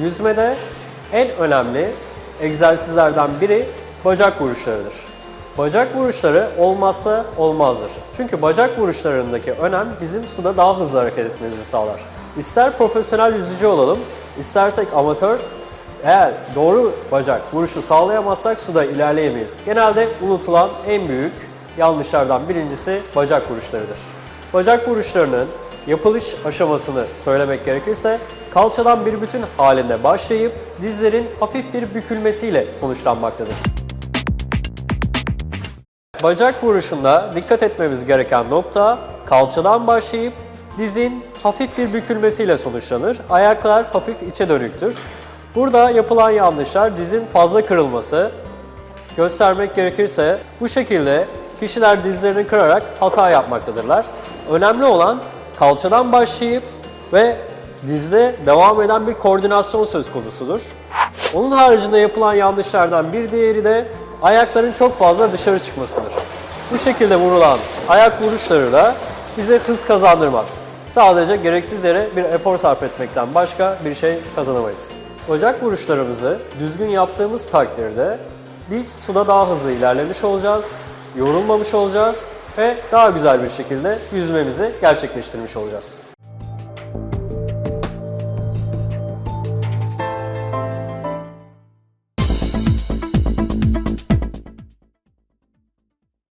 Yüzmede en önemli egzersizlerden biri bacak vuruşlarıdır. Bacak vuruşları olmazsa olmazdır. Çünkü bacak vuruşlarındaki önem bizim suda daha hızlı hareket etmemizi sağlar. İster profesyonel yüzücü olalım, istersek amatör, eğer doğru bacak vuruşu sağlayamazsak suda ilerleyemeyiz. Genelde unutulan en büyük yanlışlardan birincisi bacak vuruşlarıdır. Bacak vuruşlarının yapılış aşamasını söylemek gerekirse kalçadan bir bütün halinde başlayıp dizlerin hafif bir bükülmesiyle sonuçlanmaktadır. Bacak vuruşunda dikkat etmemiz gereken nokta kalçadan başlayıp dizin hafif bir bükülmesiyle sonuçlanır. Ayaklar hafif içe dönüktür. Burada yapılan yanlışlar dizin fazla kırılması. Göstermek gerekirse bu şekilde kişiler dizlerini kırarak hata yapmaktadırlar. Önemli olan kalçadan başlayıp ve dizde devam eden bir koordinasyon söz konusudur. Onun haricinde yapılan yanlışlardan bir diğeri de ayakların çok fazla dışarı çıkmasıdır. Bu şekilde vurulan ayak vuruşları da bize hız kazandırmaz. Sadece gereksiz yere bir efor sarf etmekten başka bir şey kazanamayız. Bacak vuruşlarımızı düzgün yaptığımız takdirde biz suda daha hızlı ilerlemiş olacağız, yorulmamış olacağız ve daha güzel bir şekilde yüzmemizi gerçekleştirmiş olacağız.